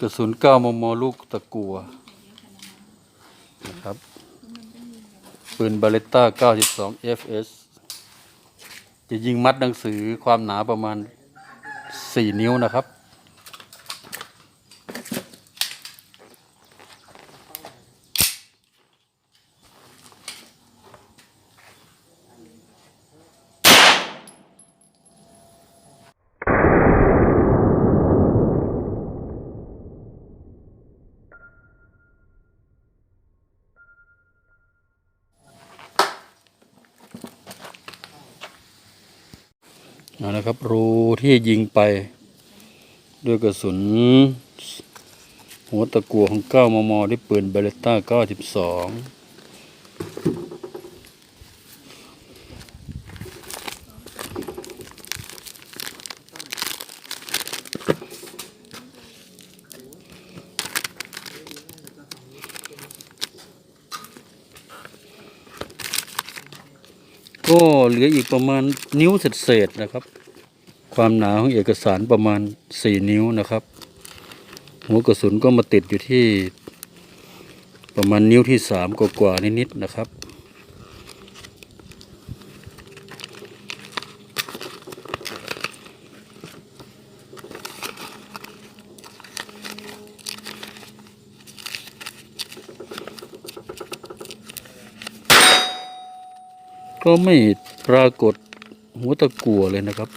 กระสุน9มมลูกตะกัวนะครับ ปืนบาเลต้า 92 FS จะยิงมัดหนังสือความหนาประมาณ 4 นิ้วนะครับ เอาละครับ รูที่ยิงไป ด้วยกระสุน หัวตะกัวของ 9 มม ด้วยปืนเบเลต้า 92 ก็เหลืออีกประมาณนิ้วเศษๆนะครับ ความหนาของเอกสารประมาณ 4 นิ้วนะครับ หัวกระสุนก็มาติดอยู่ที่ประมาณนิ้วที่สามกว่าๆนิดๆนะครับ ก็ไม่ปรากฏหัวตะกัวเลยนะครับ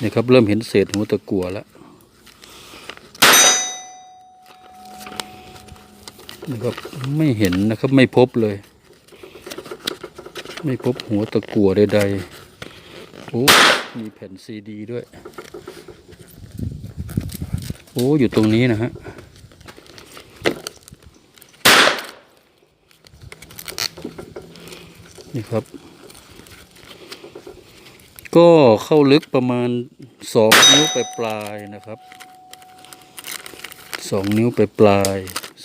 นี่ครับเริ่มเห็นเศษหัวตะกัวแล้วนะครับไม่เห็นนะครับไม่พบเลย ไม่พบหัวตะกัวใดๆโอ้มีแผ่นซีดีด้วย โอ้อยู่ตรงนี้นะฮะ นี่ครับ ก็เข้าลึกประมาณสองนิ้วไปปลายนะครับสองนิ้วไปปลาย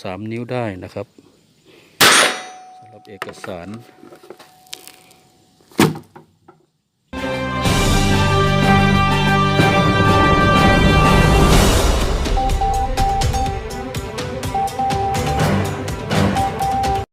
สามนิ้วได้นะครับสำหรับเอกสาร